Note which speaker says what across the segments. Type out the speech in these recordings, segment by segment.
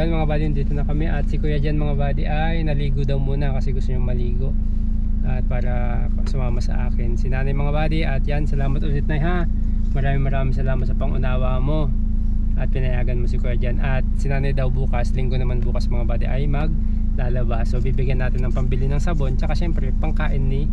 Speaker 1: Yan mga buddy, dito na kami at si Kuya Jan mga buddy ay naligo daw muna kasi gusto niya maligo. At para sumama sa akin. Si nanay mga buddy at yan, salamat ulit na ha. Maraming maraming salamat sa pangunawa mo. At pinayagan mo si Kuya Jan. At si nanay daw bukas, linggo naman bukas mga buddy ay maglalabas. So bibigyan natin ng pambili ng sabon. Tsaka syempre pangkain ni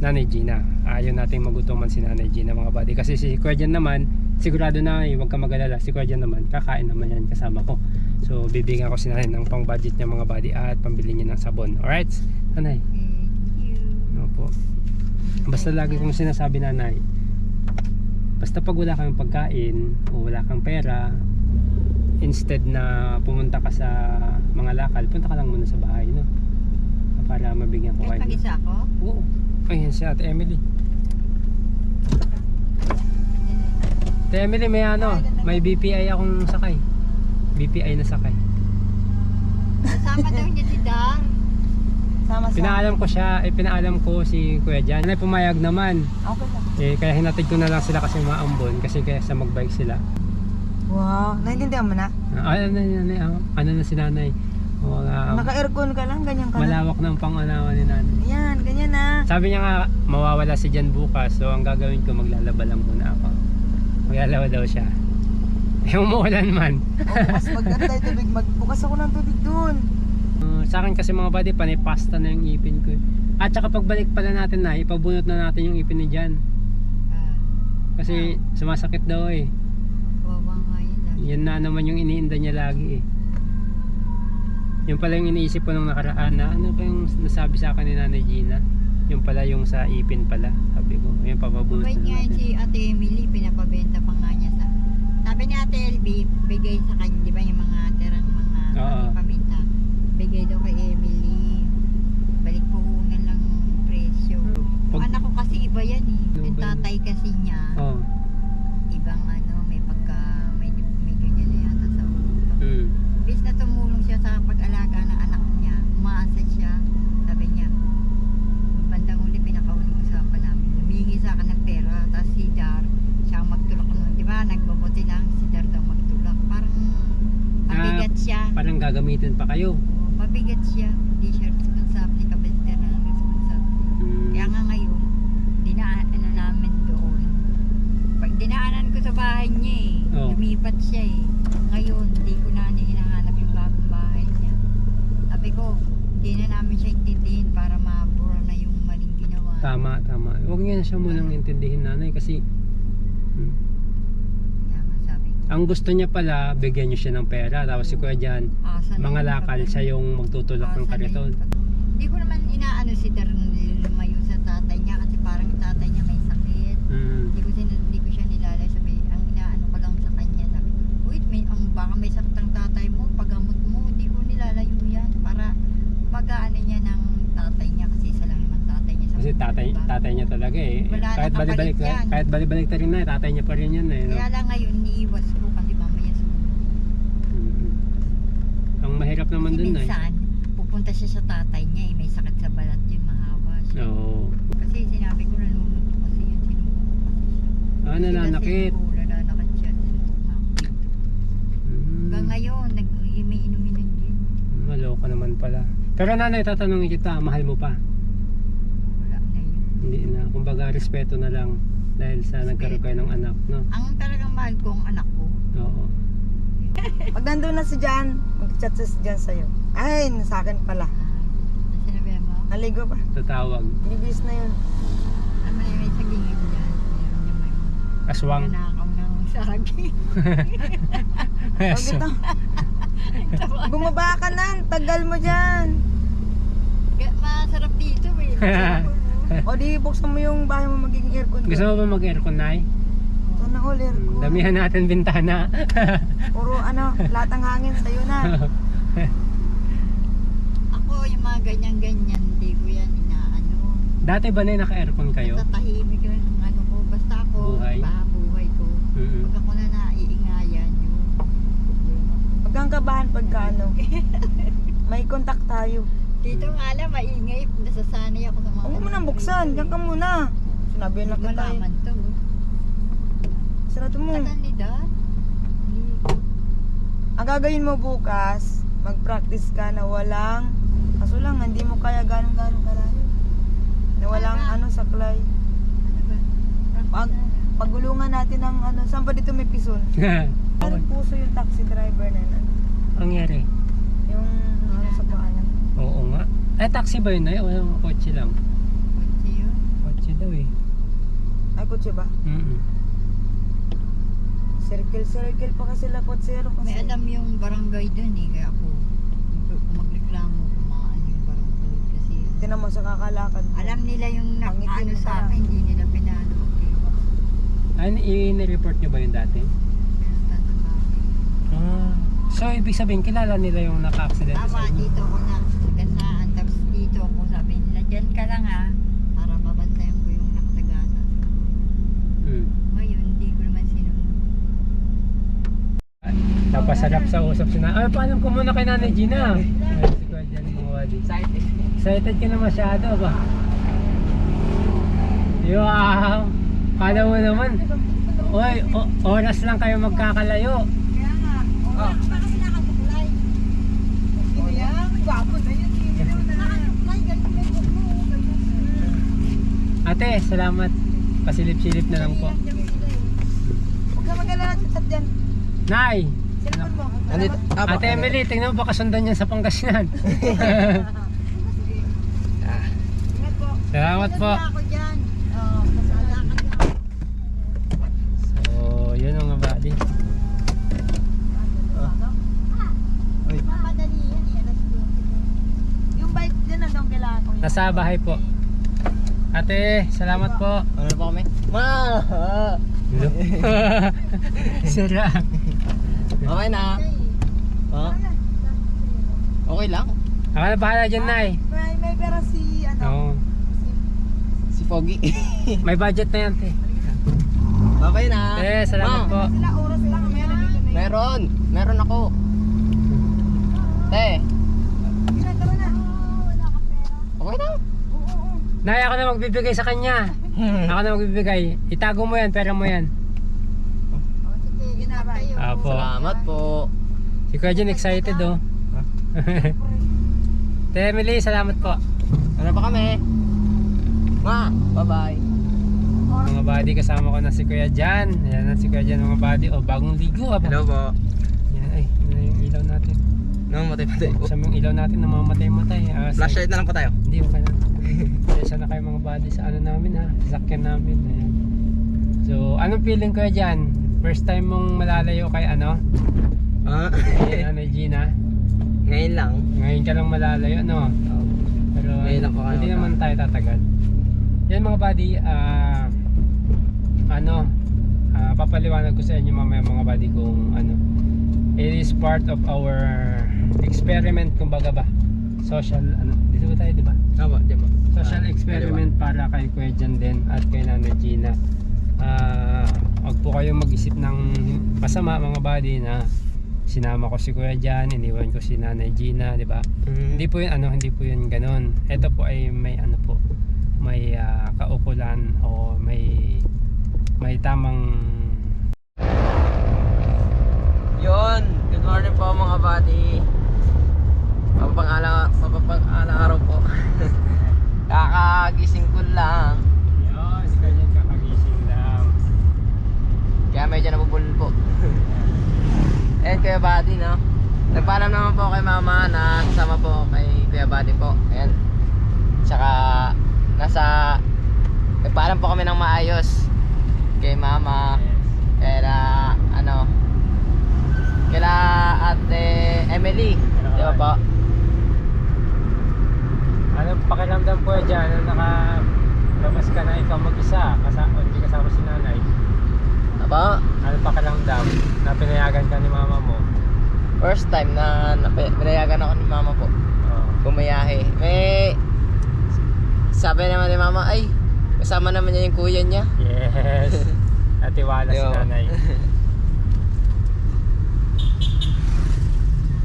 Speaker 1: Nanay Gina. Ayaw nating magutuman si Nanay Gina mga buddy. Kasi si Kuya Jan naman, sigurado na eh, huwag ka mag-alala. Si Kuya Jan naman, kakain naman yan kasama ko. So bibigyan ko si Nanay ng pang budget niya mga buddy at pambili niya ng sabon. Alright? Nanay?
Speaker 2: Thank you.
Speaker 1: Opo. Basta lagi kong sinasabi nanay, basta pag wala kang pagkain o wala kang pera, instead na pumunta ka sa mga lakal, punta ka lang muna sa bahay, no? Para mabigyan ko kayo.
Speaker 2: pag-isa ako?
Speaker 1: Oo. Ayun si Ate Emily. Ate Emily, may ano, may BPI akong sakay. BPI na sakay.
Speaker 2: Kasama daw niya si Dar.
Speaker 3: Sama sa...
Speaker 1: Pinaalam ko siya, eh pinaalam ko si Kuya Jan. Ay pumayag naman.
Speaker 3: Okay lang.
Speaker 1: Eh, kaya hinatid ko na lang sila kasi maambon kasi kaya sa magbike sila.
Speaker 3: Wow, naintindihan mo na?
Speaker 1: Ah, ano, ano, ano, ano, ano na si nanay? Mga,
Speaker 3: Naka-aircon ka lang, ganyan ka lang.
Speaker 1: malawak ng pangalawa ni nanay.
Speaker 3: Yan, ganyan na.
Speaker 1: Sabi niya nga, mawawala si Jan bukas. So, ang gagawin ko, maglalaba lang muna ako. Maglalaba daw siya. Eh, umuulan man.
Speaker 3: Oh, mas maganda yung tubig. Magbukas ako ng tubig dun.
Speaker 1: Uh, sa akin kasi mga buddy, panay pasta na yung ipin ko. At saka pagbalik pala natin na, ipabunot na natin yung ipin ni Jan.
Speaker 2: Ah,
Speaker 1: Kasi sumasakit daw eh.
Speaker 2: kawawa nga yun. ah.
Speaker 1: Yan na naman yung iniinda niya lagi eh. Yung pala yung iniisip ko nung nakaraan na ano ba yung nasabi sa akin ni Nanay Gina? Yung pala yung sa ipin pala. Sabi ko, yung papabunot
Speaker 2: Mabait
Speaker 1: na
Speaker 2: nga yun
Speaker 1: natin.
Speaker 2: si Ate Emily, pinapabenta pa nga niya. Sabi ni Ate LB, bigay sa kanya, di ba yung mga tirang mga
Speaker 1: Oo.
Speaker 2: paminta. Bigay daw kay Emily. Balik po na lang presyo. Yung
Speaker 1: Pag-
Speaker 2: anak ko kasi iba yan eh.
Speaker 1: Ano
Speaker 2: Yung
Speaker 1: ba yun?
Speaker 2: tatay kasi niya,
Speaker 1: Oh.
Speaker 2: ibang ano, may pagka, may, may ganyan na yata sa ulo.
Speaker 1: Mm.
Speaker 2: Bis na tumulong siya sa pag-alaga ng anak niya, umaasa siya, sabi niya, bandang uli pinakauling usapan namin, humingi sa akin ng pera, tapos si Dar, siya ang magtulak nun, di ba, nagbabuti lang, si daw magtulak, parang mabigat siya,
Speaker 1: Parang gagamitin pa kayo.
Speaker 2: Oo, mabigat siya, hindi siya responsable, kabalitan na ng responsable.
Speaker 1: Mm.
Speaker 2: Kaya nga ngayon, dinaan ano namin doon. Pag dinaanan ko sa bahay niya eh,
Speaker 1: Oh.
Speaker 2: lumipat siya eh. Ngayon, hindi ko na niya hinahanap yung bagong bahay niya. Sabi ko, hindi na namin siya intindihin para mabura na yung maling ginawa.
Speaker 1: Tama, tama. Huwag niya na siya munang intindihin nanay kasi mm,
Speaker 2: Kaya nga sabi ko,
Speaker 1: ang gusto niya pala, bigyan niyo siya ng pera. Tapos si Kuya Jan,
Speaker 2: na
Speaker 1: mga
Speaker 2: yung
Speaker 1: lakal, siya yung magtutulak ng
Speaker 2: asa na
Speaker 1: kariton.
Speaker 2: yung Hindi ko naman inaano si Dar lumayo sa tatay niya kasi parang yung tatay niya may sakit.
Speaker 1: Mm.
Speaker 2: Hindi ko, sin- hindi ko siya nilalay. Sabi, ang inaano ko lang sa kanya. Sabi, wait, may, ang, baka may sakit ang tatay mo, paggamot mo, hindi ko nilalayo yan. Para pag-aano niya ng tatay niya kasi isa lang naman tatay niya. sa
Speaker 1: Kasi
Speaker 2: mundo,
Speaker 1: tatay,
Speaker 2: diba?
Speaker 1: tatay niya talaga eh.
Speaker 2: Wala
Speaker 1: kahit
Speaker 2: nang
Speaker 1: balik-balik
Speaker 2: yan.
Speaker 1: Kahit balik-balik na rin na, eh, tatay niya pa rin yan eh. No?
Speaker 2: Kaya lang ngayon, niiwas ko kasi mamaya sumunod.
Speaker 1: Mm. Ang mahirap naman
Speaker 2: Kasi
Speaker 1: dun eh.
Speaker 2: minsan, pupunta siya sa tatay niya, eh, may sakit sa balat yun, mahawa siya.
Speaker 1: Oo.
Speaker 2: Kasi sinabi ko, nanunod ko kasi yun, sinubukan ko kasi siya.
Speaker 1: Ah, nananakit.
Speaker 2: Sinubo, nananakit siya, sinubukan ko. Hanggang
Speaker 1: Mm.
Speaker 2: ngayon, nag, may inumin ng gin.
Speaker 1: Maloko naman pala. Pero nanay, tatanungin kita, mahal mo pa?
Speaker 2: Wala na yun.
Speaker 1: Hindi na. Kumbaga, respeto na lang dahil sa nagkaroon kayo ng anak, no?
Speaker 2: Ang talagang mahal ko ang anak ko.
Speaker 1: Oo.
Speaker 3: Pag nandun na si Jan, mag-chat si Jan sa'yo. Ay, sa akin pala.
Speaker 2: Sinabi mo,
Speaker 3: Naligo pa.
Speaker 1: Tatawag.
Speaker 3: Bibis na yun.
Speaker 2: ano na may sagingin dyan. Meron niya may
Speaker 1: Aswang.
Speaker 2: nanakaw ng saging.
Speaker 3: Huwag ito. Bumaba ka na. Tagal mo dyan.
Speaker 2: Kaya Masarap dito eh.
Speaker 3: O di, buksan mo yung bahay mo magiging aircon.
Speaker 1: Gusto mo ba mag-aircon, Nay?
Speaker 3: Ito na all aircon.
Speaker 1: Damihan natin bintana.
Speaker 3: Puro ano, lahat ng hangin sa'yo na.
Speaker 2: Ako yung mga ganyan-ganyan, hindi ko yan inaano.
Speaker 1: Dati ba na naka-aircon kayo?
Speaker 2: Tatahimik lang ng ano ko. Basta ako,
Speaker 1: Buhay?
Speaker 2: ba, buhay ko.
Speaker 1: Mm.
Speaker 2: Pag ako na naiingayan yun.
Speaker 3: Huwag kang kabahan pagka ano. May contact tayo.
Speaker 2: Dito nga lang, maingay. Nasasanay ako sa mga...
Speaker 3: Huwag mo nang buksan. Diyan ka muna. Sinabi na kita.
Speaker 2: Malaman to.
Speaker 3: Sarado mo.
Speaker 2: Katan ni Dad. Hindi.
Speaker 3: Ang gagawin mo bukas, mag-practice ka na walang, kaso lang, hindi mo kaya ganong-ganong kalayo. Na walang ano, saklay.
Speaker 2: Ano?
Speaker 3: Pag, pagulungan natin ng ano, saan ba dito may pison? Parang puso yung taxi driver na yun.
Speaker 1: Ang nangyari?
Speaker 3: Yung ano sa paa niya.
Speaker 1: Oo Eh, taxi ba yun? Ay, o yung kotse lang.
Speaker 2: Kotse yun.
Speaker 1: Kotse daw eh.
Speaker 3: Ay, kutsi ba?
Speaker 1: Mm
Speaker 3: Circle-circle pa kasi sila kotsero kasi.
Speaker 2: May alam yung barangay dun eh. Kaya ako, kung magreklamo, kumaan yung barangay. Kasi
Speaker 3: Tinan mo sa kakalakad. mo.
Speaker 2: alam nila yung
Speaker 3: pa.
Speaker 2: sa akin, hindi nila pinano. Okay.
Speaker 1: Ano, i-report nyo ba yun dati? Ah. So, ibig sabihin, kilala nila yung naka-accident sa
Speaker 2: Tama, dito ako na nagasaan. Tapos dito ako sabi nila, dyan ka lang ha. Para mabantayan ko yung nakasagasa.
Speaker 1: Mm.
Speaker 2: Ngayon, hindi ko naman sinunod.
Speaker 1: Napasarap sa usap si na. Ay, paalam ko muna kay Nanay Gina. Ay, si Kuya Jan, mga wadi. Excited ka na masyado ba? Wow! Kala mo naman. Oy, oras lang kayo magkakalayo.
Speaker 2: Kaya nga, oh, pa kasi nakasuklay.
Speaker 3: Sino yan? Gwapo na yun.
Speaker 2: Buko.
Speaker 1: Ate, salamat. Pasilip-silip na lang po.
Speaker 3: Huwag ka mag-alala dyan.
Speaker 1: Nay!
Speaker 4: Ah,
Speaker 1: Ate Emily, tingnan mo baka sundan yan sa Pangasinan.
Speaker 3: Po.
Speaker 1: Salamat po.
Speaker 2: Ako dyan. Oh, masala ka dyan.
Speaker 1: So, yun mga buddy.
Speaker 4: Uy.
Speaker 2: Mamadali yan eh, alas 12.
Speaker 3: Yung bike din na doon kailangan ko.
Speaker 1: Nasa bahay po. Ate, salamat po.
Speaker 4: Ano na po kami? Ma!
Speaker 1: Sira.
Speaker 4: Okay na. Ha? Okay lang.
Speaker 1: Ako na bahala dyan, Nay.
Speaker 3: May, may pera si ano.
Speaker 1: Oo.
Speaker 4: Si Foggy.
Speaker 1: May budget na yan, te.
Speaker 4: okay na.
Speaker 1: Eh, salamat
Speaker 4: Ma,
Speaker 1: po.
Speaker 3: Sila oras lang. May nandito na yun.
Speaker 4: Meron. Meron ako. Te.
Speaker 3: Ginagawa na.
Speaker 4: Okay lang.
Speaker 1: Nay, ako na magbibigay sa kanya. Ako na magbibigay. Itago mo yan, pera mo yan. Apo.
Speaker 4: Salamat po.
Speaker 1: Si Kuya Jen excited, oh. Te Emily, salamat po.
Speaker 4: Ano pa kami? Ma, bye-bye.
Speaker 1: Mga buddy, kasama ko na si Kuya Jan. Ayan na si Kuya Jan, mga buddy. Oh, bagong ligo, ah.
Speaker 4: Hello po.
Speaker 1: Yan, ay, na yung ilaw natin.
Speaker 4: No, matay-matay. Oh,
Speaker 1: Sa yung ilaw natin, namamatay-matay. Ah, sa-
Speaker 4: flashlight na lang pa tayo.
Speaker 1: Hindi, okay lang. Pasensya na kayo mga buddy sa ano namin ha, sasakyan namin. Ayan. So, anong feeling ko dyan? First time mong malalayo kay ano?
Speaker 4: Ah,
Speaker 1: Kay Nanay Gina.
Speaker 4: ngayon lang.
Speaker 1: Ngayon ka lang malalayo, no?
Speaker 4: Oh.
Speaker 1: Pero
Speaker 4: Ngayon lang kayo
Speaker 1: hindi naman tayo tatagal. Yan mga buddy, ah ano, ah, papaliwanag ko sa inyo mamaya mga buddy kung ano. It is part of our experiment kumbaga ba? Social, ano, dito ba tayo, di ba?
Speaker 4: Aba, di ba?
Speaker 1: social
Speaker 4: Ah,
Speaker 1: experiment para kay Kuya Jan din at kay Nanay Gina. Ah, wag po kayo mag-isip ng masama mga buddy na sinama ko si Kuya Jan, iniwan ko si Nanay Gina, di ba?
Speaker 4: Mm.
Speaker 1: Hindi po yun ano, hindi po yun ganoon. Ito po ay may ano po, may ah, kaukulan o may may tamang
Speaker 4: Yun, good morning po mga buddy. Mapapang-ala, mapapang-ala araw po. Kakagising ko lang. Kaya medyo nabubulol po. And Kuya Buddy, no? Nagpaalam naman po kay Mama na kasama po kay Kuya Buddy po. Ayan. Tsaka, nasa, nagpaalam po kami ng maayos kay Mama. Kaya, ano, kila ate Emily. Di ba po?
Speaker 1: Ano pakiramdam po dyan na nakalabas ka na ikaw mag-isa kasama, hindi kasama si nanay? Ano pakiramdam na pinayagan ka ni mama mo?
Speaker 4: first time na, na pinayagan ako ni Mama po.
Speaker 1: Oh.
Speaker 4: Bumayahe. May, sabi naman ni Mama, ay, kasama naman niya yung kuya niya.
Speaker 1: Yes. Natiwala si nanay.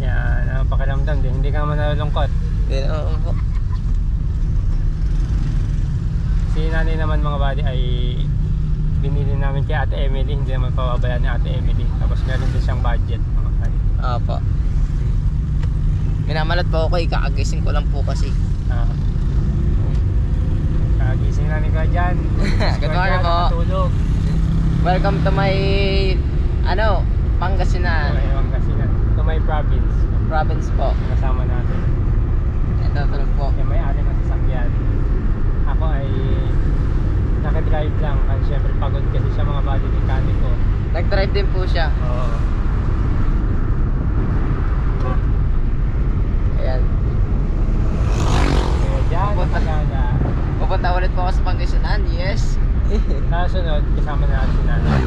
Speaker 1: Yan, ano pakiramdam din. Hindi ka man nalulungkot.
Speaker 4: Hindi naman po.
Speaker 1: Si nanay naman mga buddy ay binili namin kay Ate Emily. Hindi naman pababayaan ni Ate Emily. Tapos meron din siyang budget. Mga lakad.
Speaker 4: Opo. Minamalat po ako, kakagising ko lang po kasi.
Speaker 1: Ah. Kagising na ni Kuya Jan.
Speaker 4: Good morning po.
Speaker 1: Tulog.
Speaker 4: Welcome to my, ano, Pangasinan
Speaker 1: Okay, Pangasinan. Ito may province.
Speaker 4: province po.
Speaker 1: Kasama natin.
Speaker 4: Ito, tulog po.
Speaker 1: Yung may-ari ng sasakyan. Ako ay nakadrive lang. Kasi syempre pagod kasi siya mga body mechanic ko.
Speaker 4: Nag-drive din po siya.
Speaker 1: Oo.
Speaker 4: Ayan.
Speaker 1: Kaya dyan,
Speaker 4: Pupunta.
Speaker 1: napagana.
Speaker 4: Pupunta ulit po ako sa Pangasinan, yes.
Speaker 1: Nasunod, kasama na natin nanay.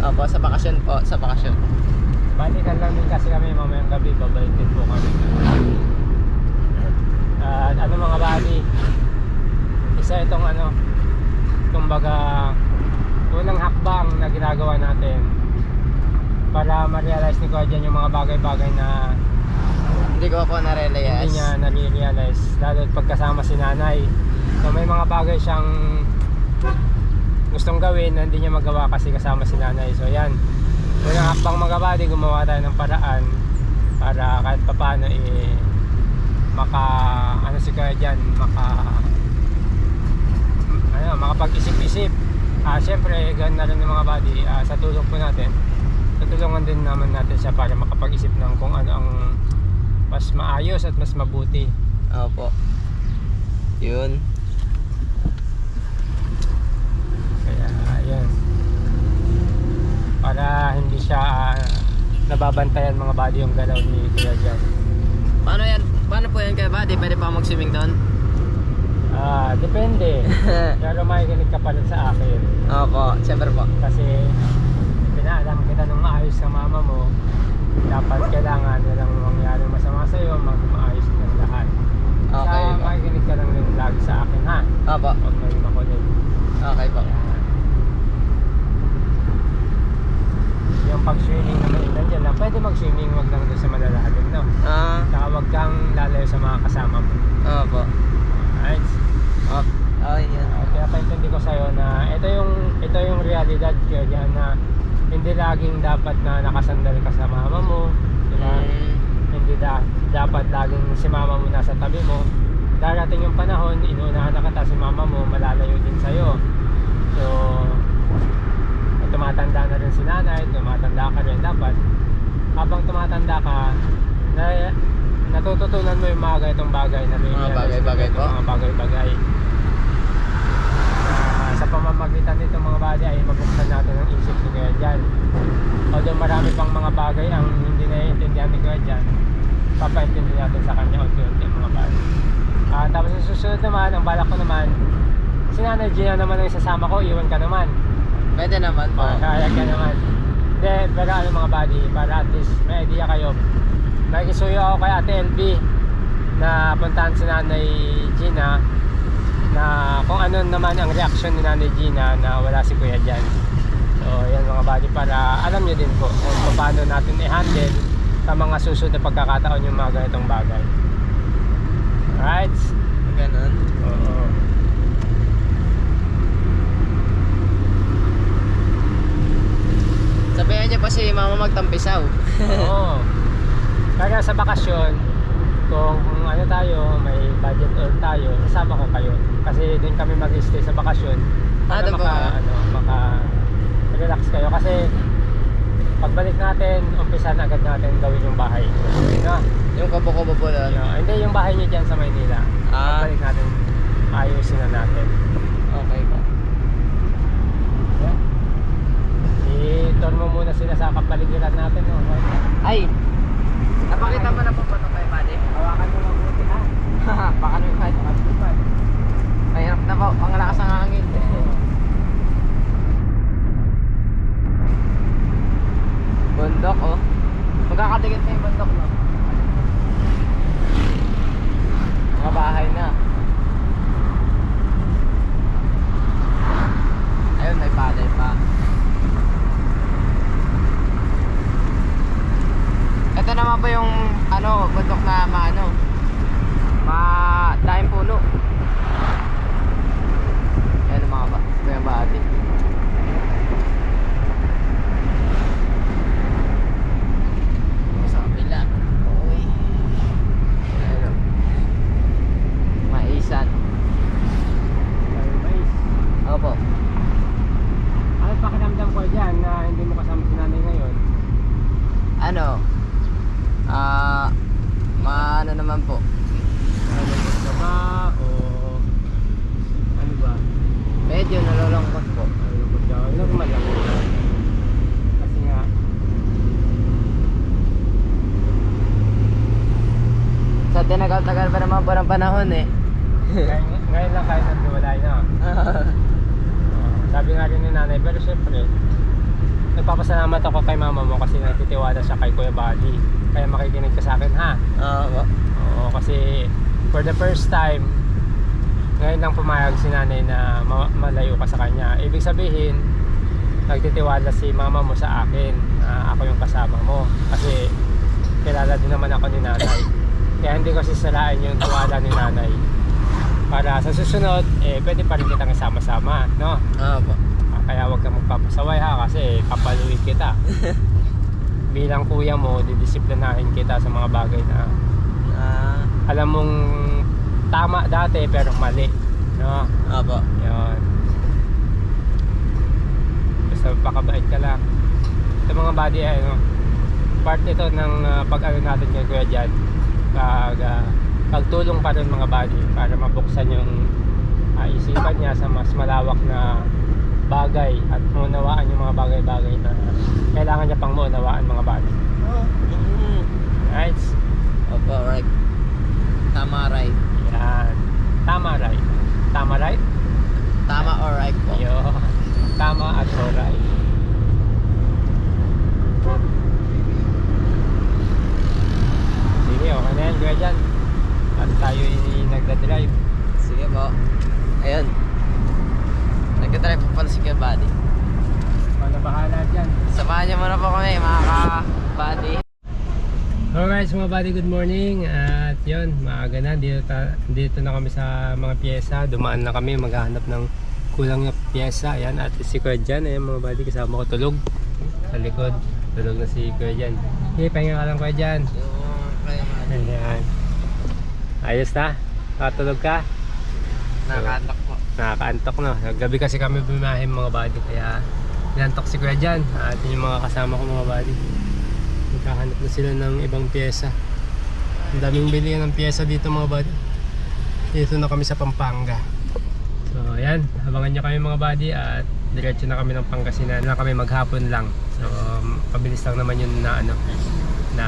Speaker 4: Opo, sa bakasyon po, sa bakasyon.
Speaker 1: Balikan lang din kasi kami mamayang gabi, babalik din po kami. At ano mga bali, isa itong ano, kumbaga, unang hakbang na ginagawa natin para ma-realize ni Kuya Jan yung mga bagay-bagay na
Speaker 4: Hindi ko po na-realize.
Speaker 1: hindi niya nare-realize lalo pagkasama si nanay so may mga bagay siyang gustong gawin na hindi niya magawa kasi kasama si nanay. So yan. Unang hakbang mga body gumawa tayo ng paraan para kahit papaano eh maka ano si dyan maka ano makapag-isip-isip ah syempre ganun na rin ng mga body ah, sa tulong po natin tutulungan din naman natin siya para makapag-isip ng kung ano ang mas maayos at mas mabuti.
Speaker 4: Opo. Yun.
Speaker 1: Kaya ayun. Para hindi siya ah, nababantayan mga body yung galaw ni Kuya Jan.
Speaker 4: Paano yan? Paano po yan kay buddy? Pwede pa mag-swimming doon?
Speaker 1: Ah, depende. Pero makikinig ka pa rin sa akin.
Speaker 4: Opo, siyempre po.
Speaker 1: Kasi pinaalam kita ng maayos sa mama mo. Dapat kailangan walang mangyari masama sa iyo, maging maayos ng lahat.
Speaker 4: Okay
Speaker 1: Sa
Speaker 4: po.
Speaker 1: makikinig ka lang rin lagi sa akin ha.
Speaker 4: Opo.
Speaker 1: Huwag mo rin makulit.
Speaker 4: Okay po.
Speaker 1: Yung pag-swimming naman yun, nandiyan lang. Pwede mag-swimming, wag lang doon sa malalalim, no?
Speaker 4: Ah,
Speaker 1: Saka wag kang lalayo sa mga kasama mo.
Speaker 4: opo.
Speaker 1: Right?
Speaker 4: Op. Oh, yan.
Speaker 1: Uh, kaya paintindi ko sa'yo na ito yung ito yung realidad kaya yan na hindi laging dapat na nakasandal ka sa mama mo, di ba?
Speaker 4: Mm,
Speaker 1: Hindi da, dapat laging si mama mo nasa tabi mo. Darating yung panahon, inuunahan na kita si mama mo, malalayo din sa'yo. So, tumatanda na rin si nanay, tumatanda ka rin dapat. Habang tumatanda ka, na, natututunan mo yung mga ganitong bagay na may
Speaker 4: Mga bagay-bagay?
Speaker 1: Mga bagay-bagay. Sa pamamagitan nito mga bagay ay mabuksan natin ang isip ni Kuya Jan. Although marami pang mga bagay ang hindi naiintindihan ni Kuya Jan, papaintindi natin sa kanya unti-unti mga bagay. Ah, tapos sa susunod naman, ang balak ko naman, si Nanay Gina naman ang isasama ko, iwan ka naman.
Speaker 4: Pwede naman po.
Speaker 1: Oh, kaya ka naman. Hindi, pero ano mga buddy, para at least may idea kayo. Nakikisuyo ako kay Ate LB na puntahan si Nanay Gina na kung ano naman ang reaction ni Nanay Gina na wala si Kuya Jan. So, yan mga buddy, para alam nyo din po kung paano natin i-handle sa mga susunod na pagkakataon yung mga ganitong bagay. Alright?
Speaker 4: Ganun.
Speaker 1: Oo.
Speaker 4: Sabihan niya pa si mama magtampisaw.
Speaker 1: Oo. Kaya sa bakasyon, kung ano tayo, may budget all tayo, sasama ko kayo. Kasi doon kami mag-stay sa bakasyon.
Speaker 4: Ah,
Speaker 1: Para
Speaker 4: po
Speaker 1: maka, ano, maka relax kayo. Kasi pagbalik natin, umpisa na agad natin gawin yung bahay. No?
Speaker 4: Yung kubo-kubo po doon.
Speaker 1: No, hindi yung bahay niyo dyan sa Maynila.
Speaker 4: Ah.
Speaker 1: Pagbalik natin, ayusin na natin.
Speaker 4: Okay po.
Speaker 1: Yeah. I-tour mo muna sila sa kapaligiran natin. No?
Speaker 4: Ay! Napakita mo na po ba ito kay buddy?
Speaker 1: Hawakan mo mabuti ha.
Speaker 4: Baka nung kahit Mahirap na po. Ang lakas ng hangin. bundok oh. Magkakatikit na yung bundok no? Mga bahay na. Ayun, may paday pa. Ito naman po yung ano, bundok na maano. Ma daing puno. Ayan ang mga ba, kuya bahati. ano, ah, maano naman po.
Speaker 1: Nalulungkot ka ba? O ano ba?
Speaker 4: Medyo nalulungkot po.
Speaker 1: Nalulungkot ka? Normal lang. Kasi nga,
Speaker 4: Sa tinagal-tagal pa naman po ng panahon eh.
Speaker 1: ngayon, ngayon lang kahit naghiwalay na. Sabi nga rin ni nanay, pero syempre, nagpapasalamat ako kay mama mo kasi nagtitiwala siya kay Kuya Bali. Kaya makikinig ka sa akin ha.
Speaker 4: Oo.
Speaker 1: Oo, kasi for the first time, ngayon lang pumayag si nanay na ma- malayo ka sa kanya. Ibig sabihin, nagtitiwala si mama mo sa akin na ako yung kasama mo. Kasi kilala din naman ako ni nanay. Kaya hindi ko sisirain yung tiwala ni nanay. Para sa susunod, eh, pwede pa rin kitang isama-sama, no?
Speaker 4: Po.
Speaker 1: Ah, Kaya huwag kang magpapasaway ha kasi papaluin kita. Bilang kuya mo, didisiplinahin kita sa mga bagay na
Speaker 4: Ah,
Speaker 1: alam mong tama dati pero mali. No?
Speaker 4: opo.
Speaker 1: Yun. Basta pakabait ka lang. Sa mga body ano, part ito ng uh, pag-ano natin kay Kuya Jan. Pag, ah, pagtulong pa rin mga body para mabuksan yung ah, isipan niya sa mas malawak na bagay at maunawaan yung mga bagay-bagay na kailangan niya pang maunawaan mga body.
Speaker 4: Mm.
Speaker 1: Right?
Speaker 4: Opo, right. Tama, right.
Speaker 1: Yan. Tama right. Tama right?
Speaker 4: Tama or right po.
Speaker 1: Yun. Tama at alright. Sige, okay na yan, Kuya Jan. At tayo yung nagda-drive.
Speaker 4: Sige po. Ayun. Nagka-drive po pala si Kuya Buddy.
Speaker 1: Wala bahala dyan.
Speaker 4: Samahan niyo muna po kami, mga ka-buddy.
Speaker 1: Alright, mga buddy, good morning. At yun, maaga na. Dito, ta- dito na kami sa mga pyesa. Dumaan na kami, maghahanap ng kulang na pyesa. Ayan, at si Kuya Jan. Ayan mga buddy, kasama ko tulog. Sa likod, tulog na si Kuya Jan. Okay, pahinga ka lang Kuya Jan. Ayan. Ayos na? Nakatulog ka?
Speaker 4: nakaantak po.
Speaker 1: Nakakaantok no. Gabi kasi kami bumiyahe mga buddy kaya inantok si Kuya dyan. At yun yung mga kasama ko mga buddy. Nagkahanap na sila ng ibang pyesa. Ang daming bilihan ng pyesa dito mga buddy. Dito na kami sa Pampanga. So ayan, abangan nyo kami mga buddy at diretso na kami ng Pangasinan. Na kami maghapon lang. So pabilis lang naman yun na ano na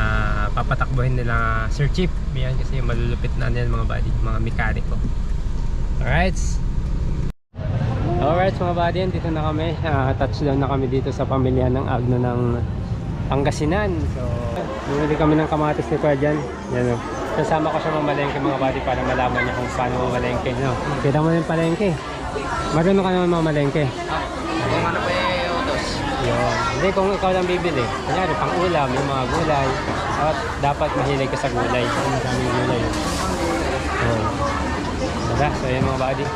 Speaker 1: papatakbuhin nila Sir Chief. Yan kasi malulupit na nila mga buddy, mga mekaniko. Alright. Alright mga buddy, dito na kami. Ah, touchdown na kami dito sa pamilya ng Agno ng Pangasinan. So, bumili kami ng kamatis ni Kuya dyan. Yan o. Kasama ko siya mamalengke mga buddy para malaman niya kung paano mamalengke. No? Kita mo yung palengke. Marunong ka naman mamalengke.
Speaker 4: Ah, kung ano pa yung utos.
Speaker 1: Yun. Hindi kung ikaw lang bibili. Kunyari, pang ulam, yung mga gulay. Dapat, dapat mahilig ka sa gulay. Ang daming gulay. Oh. Diba? So yun mga buddy.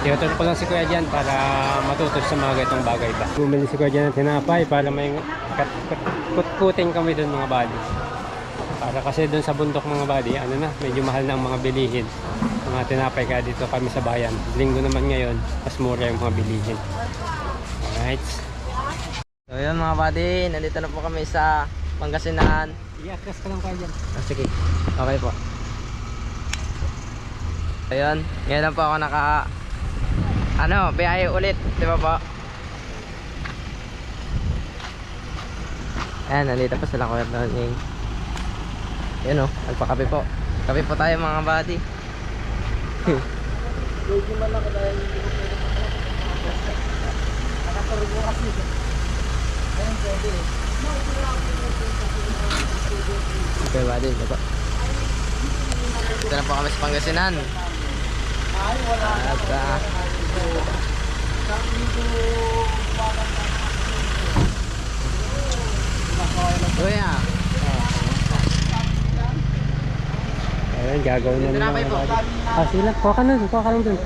Speaker 1: Tinuturo ko lang si Kuya dyan para matuto sa mga ganitong bagay ba. Bumili si Kuya dyan ng tinapay para may kutkutin kami doon mga buddy. Para kasi doon sa bundok mga buddy, ano na, medyo mahal na ang mga bilihin. Mga tinapay kaya dito kami sa bayan. Linggo naman ngayon, mas mura yung mga bilihin. Alright.
Speaker 4: So yun mga buddy, nandito na po kami sa Pangasinan.
Speaker 1: I-atras ka lang Kuya dyan.
Speaker 4: Ah, sige. Okay po. Ayun, ngayon lang po ako naka ano, biyahe ulit, di ba po? Ayan, nandito pa sila kuya Donning. Yun o, nagpakape po. Kape po tayo mga buddy. Okay, buddy, ito po. Dito na po kami sa Pangasinan. At ah, Kuya,
Speaker 1: Ayun, gagawin na
Speaker 4: Dito na
Speaker 1: nila
Speaker 4: kayo
Speaker 1: mga
Speaker 4: po.
Speaker 1: buddy. Ah, sige lang. Kuha ka nun. Kuha ka lang dun.